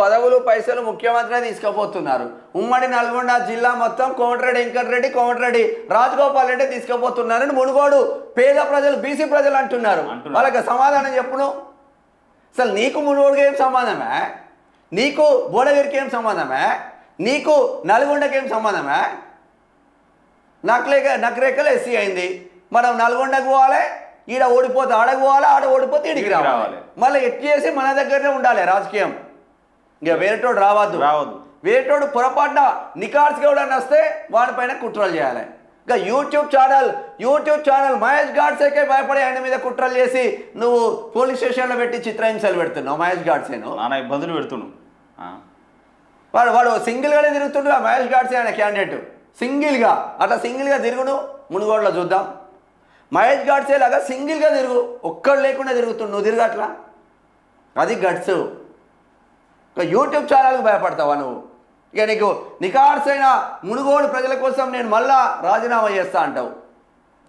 పదవులు పైసలు ముఖ్యమంత్రి తీసుకుపోతున్నారు. ఉమ్మడి నల్గొండ జిల్లా మొత్తం కోమటిరెడ్డి వెంకటరెడ్డి కోమటిరెడ్డి రాజగోపాల్ రెడ్డి తీసుకుపోతున్నారని మునుగోడు పేద ప్రజలు బీసీ ప్రజలు అంటున్నారు. వాళ్ళకి సమాధానం చెప్పును. అసలు నీకు మునుగోడుకి ఏం సంబంధమే నీకు బోడగిరికి ఏం సంబంధమే నీకు నల్గొండకి ఏం సంబంధమే నక్లేక నకరేకలు ఎస్సీ అయింది. మనం నల్గొండకు పోవాలి ఈడ ఓడిపోతే ఆడకు పోవాలి ఆడ ఓడిపోతే ఇడికి రావాలి. మళ్ళీ ఎట్ చేసి మన దగ్గరనే ఉండాలి రాజకీయం. ఇక వేరేటోడు రావద్దు. రావద్దు. వేరేటోడు పొరపాటున నికార్స్గా ఎవడన్నా వస్తే వాడిపైన కుట్రలు చేయాలి. ఇంకా YouTube channel YouTube channel Mahesh గాడ్సేకే భయపడి ఆయన మీద కుట్రలు చేసి నువ్వు పోలీస్ స్టేషన్లో పెట్టి చిత్రహింసలు పెడుతున్నావు. మహేష్ గాడ్సేను నానా ఇబ్బందులు పెడుతున్నావు. వాడు వాడు సింగిల్గానే తిరుగుతుండు ఆ మహేష్ గాడ్సే ఆయన క్యాండిడేట్. సింగిల్గా. అట్లా సింగిల్గా తిరుగును. మునుగోడులో చూద్దాం. మహేష్ గాడ్సే లాగా సింగిల్గా తిరుగు. ఒక్కడు లేకుండా తిరుగుతుండు. నువ్వు తిరగట్లా అది గట్స్. ఇక యూట్యూబ్ ఛానల్కి భయపడతావా నువ్వు? ఇక నీకు నికార్సైన మునుగోడు ప్రజల కోసం నేను మళ్ళా రాజీనామా చేస్తా అంటావు.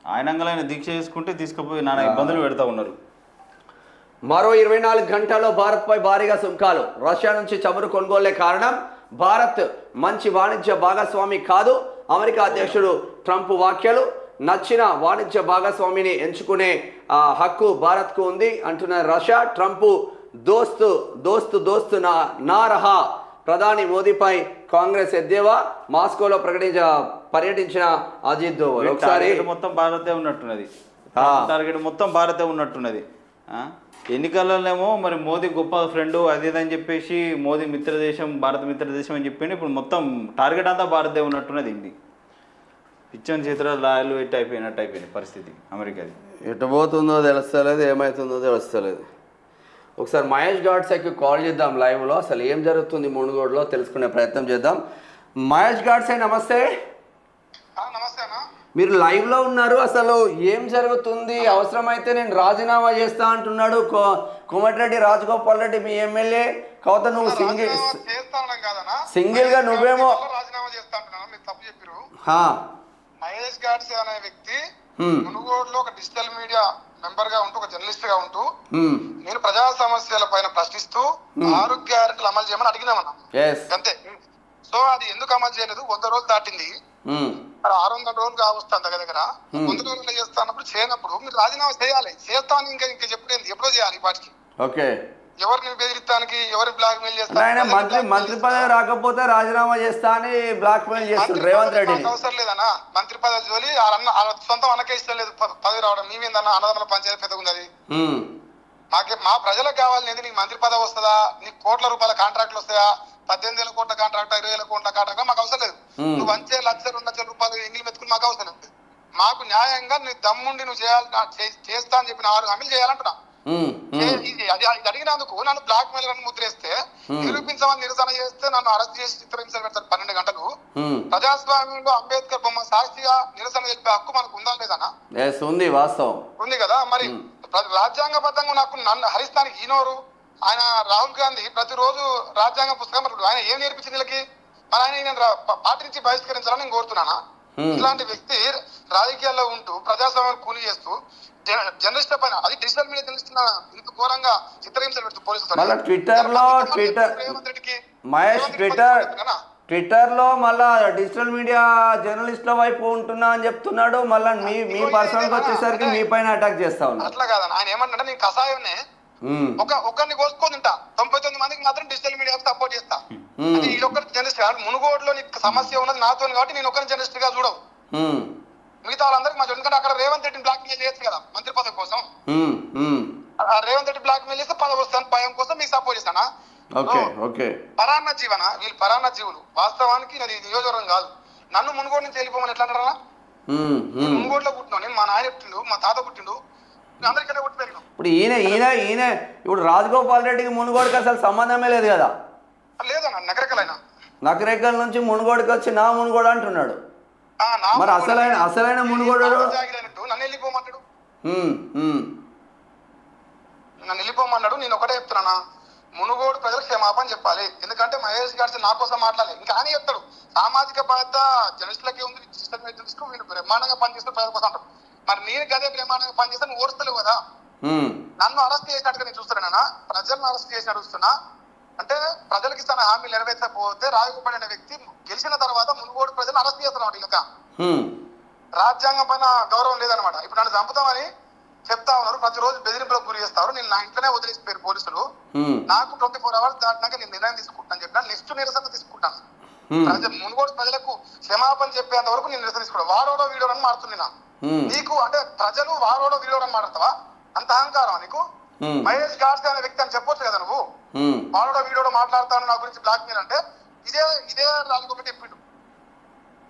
ఆయనంగా దీక్ష చేసుకుంటే తీసుకుపోయి నానా ఇబ్బందులు పెడతా ఉన్నారు. మరో ఇరవై నాలుగు గంటల్లో భారత్పై భారీగా సుంకాలు. రష్యా నుంచి చమురు కొనుగోలే కారణం భారత్ మంచి వాణిజ్య భాగస్వామి కాదు. అమెరికా అధ్యక్షుడు ట్రంప్ వ్యాఖ్యలు. నచ్చిన వాణిజ్య భాగస్వామిని ఎంచుకునే ఆ, హక్కు భారత్కు ఉంది అంటున్న రష్యా. ట్రంప్ దోస్తు దోస్తు దోస్తు నా నా రహా ప్రధాని మోదీపై కాంగ్రెస్ ఎద్దేవా. మాస్కోలో ప్రకటించ పర్యటించిన అజిత్ దోవల్. ఒకసారి టార్గెట్ మొత్తం భారతే ఉన్నట్టున్నది. టార్గెట్ మొత్తం భారతే ఉన్నట్టున్నది. ఆ? ఎన్నికలలోనేమో మరి మోదీ గొప్ప ఫ్రెండ్ అది అని చెప్పేసి మోదీ మిత్ర దేశం భారత మిత్ర దేశం అని చెప్పి ఇప్పుడు మొత్తం టార్గెట్ అంతా భారతే ఉన్నట్టున్నది ఇండి. పిచ్చని చేతిలో లాయలు పెట్టి అయిపోయినట్టు అయిపోయింది పరిస్థితి అమెరికాది. ఎటు పోతుందో తెలుస్తలేదు ఏమవుతుందో తెలుస్తలేదు. ఒకసారి మహేష్ గాడ్సేకి కాల్ చేద్దాం లైవ్లో. అసలు ఏం జరుగుతుంది మునుగోడులో? తెలుసుకునే ప్రయత్నం చేద్దాం. మహేష్ గాడ్సే నమస్తే. మీరు లైవ్లో ఉన్నారు. అసలు ఏం జరుగుతుంది? అవసరమైతే నేను రాజీనామా చేస్తా అంటున్నాడు. కోమటిరెడ్డి రాజగోపాల్ రెడ్డి మీ ఎమ్మెల్యే. కావత నువ్వు సింగిల్ రాజీనామా చేస్తా ఉన్నాం కాదన్నా. సింగిల్గా నువ్వేమో మహేష్ గాడ్సే అనే వ్యక్తి మునుగోడులో ఒక డిజిటల్ మీడియా మెంబర్గా ఉంటూ ఒక జర్నలిస్ట్గా ఉంటూ నేను ప్రజా సమస్యల పైన ప్రశ్నిస్తూ ఆరోగ్య గ్యారెంటీలు అమలు చేయమని అడిగినామన్నా. అంతే. సో అది ఎందుకు అమలు చేయలేదు? వంద రోజులు దాటింది. ఆరు వందల రోజులు కావస్తాను దగ్గర దగ్గర. వంద రోజులు చేస్తా అన్నప్పుడు చేయనప్పుడు మీరు రాజీనామా చేయాలి. చేస్తాను ఇంకా ఇంకా చెప్పలేదు ఎప్పుడో చేయాలి ఈ పాటికి. ఓకే. ఎవరిని బెదిరిస్తానికి ఎవరిని బ్లాక్ మెయిల్ ఆయన మంత్రి మంత్రి పదవి రాకపోతే రాజీనామా చేస్తా అని బ్లాక్ మెయిల్ చేస్తుండ్రు రేవంత్ రెడ్డిని. మాకు అవసరం లేదన్నా. మంత్రి పదవి జోలి అన్న వాళ్ళ సొంతం అన్నకే ఇష్టం లేదు పదవి రావడం. మేమేందన్నా అన్నదమ్ముల పంచాయతీ పెద్దగా ఉంది మాకే మా ప్రజలకు కావాలనేది నీకు మంత్రి పదవి వస్తుందా? నీకు కోట్ల రూపాయల కాంట్రాక్ట్లు వస్తాయా? పద్దెనిమిది వేల కోట్ల కాంట్రాక్ట్ ఇరవై వేల కోట్ల కాంట్రాక్ట్ మాకు అవసరం లేదు. నువ్వు వంచే లక్ష రెండు లక్షల రూపాయలు ఎంగిలి మెతుకులు మాకు అవసరం లేదు. మాకు న్యాయంగా నీ దమ్ముండి నువ్వు చేయాలి చేస్తా అని చెప్పిన ఆరు హామీలు చేయాలంటున్నా. అది అడిగినందుకు నన్ను బ్లాక్ మెయిల్ అని ముద్రేస్తే నిరూపించమని నిరసన చేస్తే నన్ను అరెస్ట్ చేసి చిత్రహింసలు పెడతారు పన్నెండు గంటలు. ప్రజాస్వామ్యంలో అంబేద్కర్ బొమ్మ సాక్షిగా నిరసన తెలిపే హక్కు మనకు ఉందా లేదనా ఉంది వాస్తవం. ఉంది కదా మరి రాజ్యాంగబద్ధంగా నాకు నన్ను హరిస్తానికి ఈనోరు. ఆయన రాహుల్ గాంధీ ప్రతిరోజు రాజ్యాంగ పుస్తకం ఆయన ఏం నేర్పించింది వీళ్ళకి? మరి ఆయన నేను రా- పా- పార్టీ నుంచి బహిష్కరించాలని నేను కోరుతున్నానా. ఇలాంటి వ్యక్తి రాజకీయాల్లో ఉంటూ ప్రజాస్వామ్యం కూలి చేస్తూ జర్నలిస్టుల పైన అది డిజిటల్ మీడియా తెలుస్తున్న ఇంత ఘోరంగా చిత్రహింసలు పెడుతూ మళ్ళా ట్విట్టర్లో ట్విట్టర్ రేవంత్ రెడ్డికి మహేష్ ట్విట్టర్ పెడుతున్నానా? ట్విట్టర్లో మళ్ళా డిజిటల్ మీడియా జర్నలిస్టుల వైపు ఉంటున్నా అని చెప్తున్నాడు. మళ్ళీ మీ మీ పర్సనల్కి వచ్చేసరికి మీ పైన అటాక్ చేస్తా ఉన్నాడు. అట్లా కాదన్న. ఆయన ఏమంటే నేను కషాయంనే ఒక ఒకరిని కోసుకొని తింటా. తొంభై తొమ్మిది మందికి మాత్రం డిజిటల్ మీడియా సపోర్ట్ చేస్తా. ఈ ఒక్కరి జర్నలిస్ట్ కాదు. మునుగోడులో నీకు సమస్య ఉన్నది నాతో కాబట్టి నేను ఒకరిని జర్నలిస్ట్గా చూడవు మిగతా వాళ్ళందరికీ మా ఎందుకంటే అక్కడ రేవంత్ రెడ్డిని బ్లాక్ మెయిల్ చేయొచ్చు కదా మంత్రి పదవి కోసం. రేవంత్ రెడ్డి బ్లాక్ మెయిల్ చేస్తే పదవి వస్తాను భయం కోసం మీకు సపోర్ట్ చేస్తానా? పరాన్న జీవన? వీళ్ళు పరాన్న జీవులు. వాస్తవానికి అది నియోజకవర్గం కాదు. నన్ను మునుగోడు నుంచి వెళ్ళిపోమని ఎట్లా అంటారా. మునుగోడులో పుట్టినాను నేను మా నాయన పుట్టిండు మా తాత పుట్టిండు. నేను అందరికీ పుట్టి పెరిగినాం. ఇప్పుడు ఈయన ఈయన ఈయన ఇప్పుడు రాజగోపాల్ రెడ్డికి మునుగోడుకి అసలు సంబంధమే లేదు కదా. లేదన్న నగరకలైనా నకరేకల్ నుంచి మునుగోడుకి వచ్చి నా మునుగోడు అంటున్నాడు. మరి అసలైన అసలైన మునుగోడు నన్ను ఉమ్, నన్ను వెళ్ళిపోమన్నాడు. నేను ఒకటే చెప్తున్నానా. మునుగోడు ప్రజలకు క్షమాపణ చెప్పాలి. ఎందుకంటే మహేష్ గారి నా కోసం మాట్లాడలేదు ఇంకా అని చెప్తాడు. సామాజిక బాధ్యత జర్నలిస్టులకే ఉంది. సిస్టమ్ జర్నలిస్ట్ వీళ్ళు బ్రహ్మాండంగా పనిచేస్తే ప్రజల కోసం అంటారు మరి నేను గదే బ్రహ్మాండంగా పనిచేస్తే నువ్వు ఓడుస్తలేవు కదా? నన్ను అరెస్ట్ చేసినట్టుగా నేను చూస్తున్నానా? ప్రజలను అరెస్ట్ చేసి అడుగుతున్నా అంటే ప్రజలకు ఇస్తున్న హామీలు నెరవేర్చకపోతే అనే వ్యక్తి గెలిచిన తర్వాత మునుగోడు ప్రజలు అరెస్ట్ చేస్తున్నమాట ఇంకా హ్మ్. రాజ్యాంగం పైన గౌరవం లేదనమాట ఇప్పుడు నన్ను చంపుతామని చెప్తా ఉన్నారు ప్రతిరోజు బెదిరింపులకు గురి చేస్తారు నేను నా ఇంట్లోనే వదిలేసిపోయారు పోలీసులు హ్మ్. నాకు ట్వంటీ ఫోర్ అవర్స్ దాటినాక నేను నిర్ణయం తీసుకుంటాను చెప్పిన నెక్స్ట్ నిరసన తీసుకుంటాను హ్మ్. మునుగోడు ప్రజలకు క్షమాపణ చెప్పేంత వరకు నేను నిరసన తీసుకుంటాను వారోడో వీడియో అని మారుతున్నా హ్మ్. నీకు అంటే ప్రజలు వారోడో వీడియో అని మాడతావా అంత అహంకారం నీకు హ్మ్. మహేష్ గాడ్సే అనే వ్యక్తి అని చెప్పొచ్చు కదా నువ్వు? హ్మ్. వారోడో వీడియోలో మాట్లాడతాను నా గురించి బ్లాక్ మెయిల్ అంటే ఇదే ఇదే రాజగోపాల్ చెప్పిండు.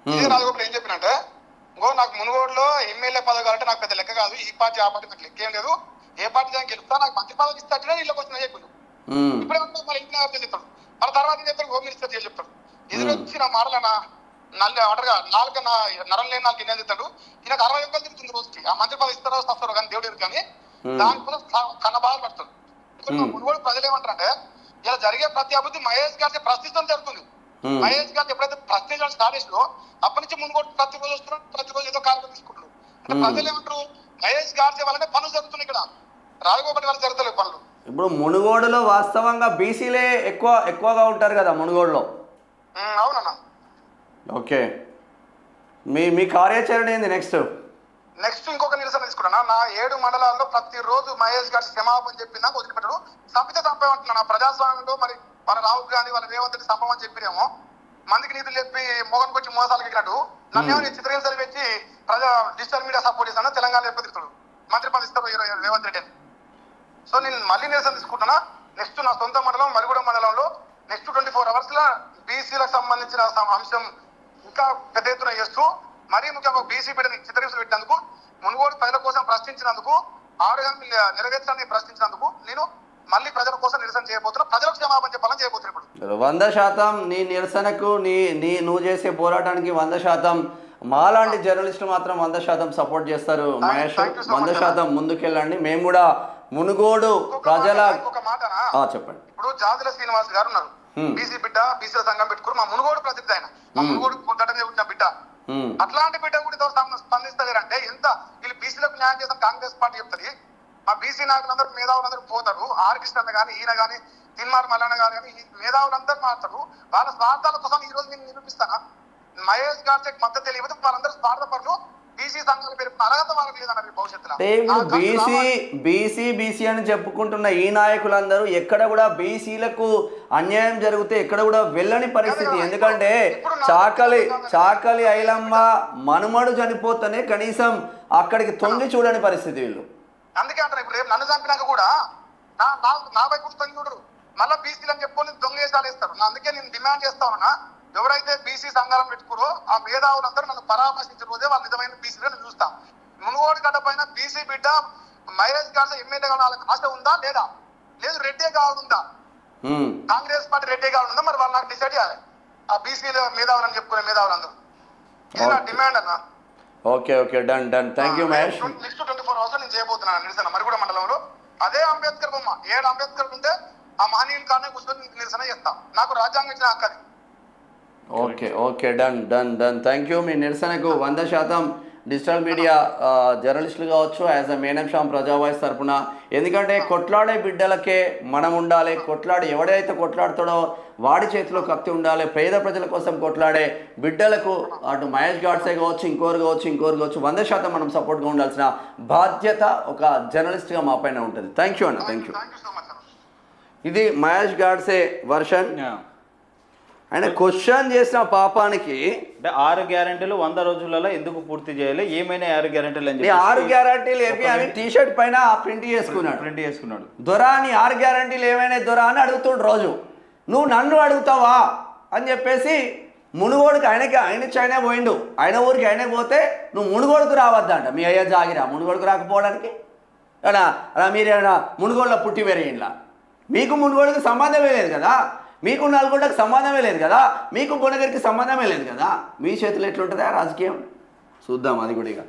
ఇదే హ్మ్. రాజగోపాల్ ఏం చెప్పినంటే ఇంకో నాకు మునుగోడులో ఎమ్మెల్యే పదవి కావాలంటే నాకు పెద్ద లెక్క కాదు ఈ పార్టీ ఆ పార్టీ నాకు లెక్క. ఏం లేదు ఏ పార్టీ దానికి గెలుస్తా నాకు మంత్రి పదవి ఇస్తాడే ఇళ్ళకి వచ్చిన చెప్పిండు. ఇప్పుడే ఉంటా మరి ఇంటి నేత చెప్తాడు మన తర్వాత చెప్తాడు హోమ్ మినిస్టర్ చేసి చెప్తాడు ఎదురొచ్చిన మాటలనా నల్ల అడగా నాలుక నా నరం లేని నాలుగు ఎన్ని చెప్తాడు ఈయనకు అరవై ఒక్కలు తిరుగుతుంది రోజుకి. ఆ మంత్రి పదవి ఇస్తారో వస్తారో కానీ దేవుడు కానీ క- కన్న Hmm. మునుగోడు ప్రజలు ఏమంటారంటే ఇలా జరిగే ప్రతి అభివృద్ధి మహేష్ గారి ప్రశ్నించడం జరుగుతుంది. మహేష్ గారు ఎప్పుడైతే ప్రశ్నించడం స్టార్ట్ చేసిందో అప్పటి నుంచి మునుగోడు ప్రతిరోజు వస్తున్నాడు ప్రతిరోజు ఏదో కార్యక్రమం తీసుకుంటున్నారు అంటే. ప్రజలు ఏమంటారు మహేష్ గారి వల్లనే పనులు జరుగుతున్నాయి ఇక్కడ. రాజగోపాల్ వల్ల జరుగుతలేవు పనులు. ఇప్పుడు మునుగోడులో వాస్తవంగా బీసీలే ఎక్కువ ఎక్కువగా ఉంటారు కదా మునుగోడులో. అవునన్నా. ఓకే. మీ మీ కార్యాచరణ ఏంది నెక్స్ట్? నెక్స్ట్ ఇంకొక నిరసన తీసుకున్నా నా ఏడు మండలాల్లో ప్రతిరోజు మహేష్ గారి క్షమాపణ చెప్పినా వదిలిపెట్టడు. చంపితే చంపేమంటున్నా నా ప్రజాస్వామ్యంలో మరి మన రాహుల్ గాంధీ వాళ్ళ రేవంత్ చంపమని చెప్పినేమో. మందికి నీతులు చెప్పి మోగన్ వచ్చి మోసాలు ఎక్కినట్టు. నన్ను ఏమో చిత్రహింసలు పెట్టి ప్రజా డిజిటల్ మీడియా సపోర్ట్ చేస్తాను తెలంగాణ ఎప్పటిస్తాడు మంత్రి పదవి ఇస్తారు రేవంత్ రెడ్డి సో నేను మళ్ళీ నిరసన తీసుకుంటున్నా నెక్స్ట్ నా సొంత మండలం మరిగూడెం మండలంలో నెక్స్ట్ ట్వంటీ ఫోర్ అవర్స్లో బీసీలకు సంబంధించిన అంశం ఇంకా పెద్ద ఎత్తున చేస్తూ మరీ ముఖ్యంగా బీసీ బిడ్డని చిత్రహింసలు పెట్టినందుకు మునుగోడు ప్రజల కోసం ప్రశ్నించినందుకు ఆరు నెరవేర్చాలని ప్రశ్నించినందుకు నేను మళ్ళీ ప్రజల కోసం నిరసన చేయబోతున్నా. ప్రజలకు క్షమాపణ చెప్పాలని చేయబోతున్నా ఇప్పుడు. వంద శాతం నీ నిరసనకు నీ నీ నువ్వు చేసే పోరాటానికి వంద శాతం మాలాంటి జర్నలిస్టులు మాత్రం వంద శాతం సపోర్ట్ చేస్తారు. మహేష్ వంద శాతం ముందుకెళ్ళండి. మేము కూడా మునుగోడు ప్రజల మాట, చెప్పండి. ఇప్పుడు జాజుల శ్రీనివాస్ గారు ఉన్నారు. బీసీ బిడ్డ బీసీల సంఘం పెట్టుకుని మా మునుగోడు ప్రసిద్ధి ఆయన. మా మునుగోడు గడ్డ మీద పుట్టిన బిడ్డ ఉమ్, అట్లాంటి బిడ్డ కూడా ఇంతవరకు అంటే స్పందిస్తలేరంటే ఎంత? వీళ్ళు బీసీలకు న్యాయం చేసిన కాంగ్రెస్ పార్టీ చెప్తుంది. మా బీసీ నాయకులందరూ మేధావులందరూ పోతారు. ఆర్ కృష్ణ కానీ ఈయన కానీ తిన్మార్ మల్లన్న గారు కానీ ఈ మేధావులందరూ మాట్లాడతారు వాళ్ళ స్వార్థాల కోసం ఈ రోజు నేను నిరూపిస్తాను? మహేష్ గారి మద్దతు తెలియదు వాళ్ళందరూ స్వార్థపరులు. బీసీ సంఘాలు అర్హత వాళ్ళకి లేదన్నారు భవిష్యత్తులో. బీసీ. బీసీ బీసీ అని చెప్పుకుంటున్న ఈ నాయకులందరూ ఎక్కడ కూడా బీసీలకు అన్యాయం జరిగితే ఎక్కడ కూడా వెళ్ళని పరిస్థితి. ఎందుకంటే చాకలి చాకలి ఐలమ్మ మనుమడు చనిపోతేనే కనీసం అక్కడికి తొంగి చూడని పరిస్థితి వీళ్ళు. అందుకే అంటారు ఇప్పుడు రేపు నన్ను చంపినాక కూడా నా నా వైపు తొంగి చూడరు. మళ్ళీ బీసీలు అని చెప్పుకొని దొంగ వేసాలు వేస్తారు. అందుకే నేను డిమాండ్ చేస్తా ఉన్నా ఎవరైతే బీసీ సంఘాలను పెట్టుకురో ఆ మేధావులందరూ నన్ను పరామర్శించిన రోజే వాళ్ళు నిజమైన బీసీలు నేను చూస్తా. మునుగోడు గడ్డ పైన బీసీ బిడ్డ మహేష్ గారి ఎమ్మెల్యే కావాలని ఆశ ఉందా? లేదా? లేదు రెడ్డే కావాలందా కాంగ్రెస్ పార్టీ రెడ్డే కావాలందా మరి వాళ్ళు నాకు డిసైడ్ చేయాలి. ఆ బీసీ మేధావులని చెప్పుకునే మేధావులందరూ. ఇది నా Okay. డిమాండ్ అన్న? Okay okay. Done done. Thank you Mahesh. Next twenty four hours నేను చేయబోతున్నాను నిరసన. మరిగూడ మండలంలో. అదే అంబేద్కర్ బొమ్మ. ఏడు అంబేద్కర్ ఉంటే ఆ మహనీయుల కారణం కూర్చొని నిరసన చేస్తాం. నాకు రాజ్యాంగం ఇచ్చిన హక్కు అది. Okay okay done done done thank you మీ నిరసనకు వంద శాతం డిజిటల్ మీడియా జర్నలిస్టులు కావచ్చు యాజ్ అ మేనం షాం ప్రజా వాయిస్ తరపున. ఎందుకంటే కొట్లాడే బిడ్డలకే మనం ఉండాలి. కొట్లాడి ఎవడైతే కొట్లాడుతాడో వాడి చేతిలో కత్తి ఉండాలి. పేద ప్రజల కోసం కొట్లాడే బిడ్డలకు అటు మహేష్ గాడ్సే కావచ్చు ఇంకోరు కావచ్చు ఇంకోరు కావచ్చు వంద శాతం మనం సపోర్ట్గా ఉండాల్సిన బాధ్యత ఒక జర్నలిస్ట్గా మా పైన ఉంటుంది. థ్యాంక్ యూ అన్న thank you thank you so much అన్న ఇది మహేష్ గాడ్సే వర్షన్. ఆయన క్వశ్చన్ చేసిన పాపానికి అంటే ఆరు గ్యారెంటీలు వంద రోజులలో ఎందుకు పూర్తి చేయాలి? ఏమైనా ఆరు గ్యారెంటీలు అని ఆరు గ్యారంటీలు ఏపీ అని టీ షర్ట్ పైన ప్రింట్ చేసుకున్నాడు. ప్రింట్ చేసుకున్నాడు. దొరా నీ ఆరు గ్యారంటీలు ఏమైనా దొరా అని అడుగుతుండు రోజు. నువ్వు నన్ను అడుగుతావా? అని చెప్పేసి మునుగోడుకి ఆయనకి ఆయన చైనా పోయిండు. ఆయన ఊరికి ఆయన పోతే నువ్వు మునుగోడుకు రావద్దంట. మీ అయ్య జాగిరా. మునుగోడుకు రాకపోవడానికి? అలా అలా మీరేనా మునుగోడులో పుట్టి పెరిగిండ్లా? మీకు మునుగోడుకి సంబంధమే లేదు కదా? మీకు నల్గొండకు సంబంధమే లేదు కదా? మీకు గుణగిరికి సంబంధమే లేదు కదా? మీ చేతిలో ఎట్లుంటుందా రాజకీయం? చూద్దాం అది కూడా ఇక.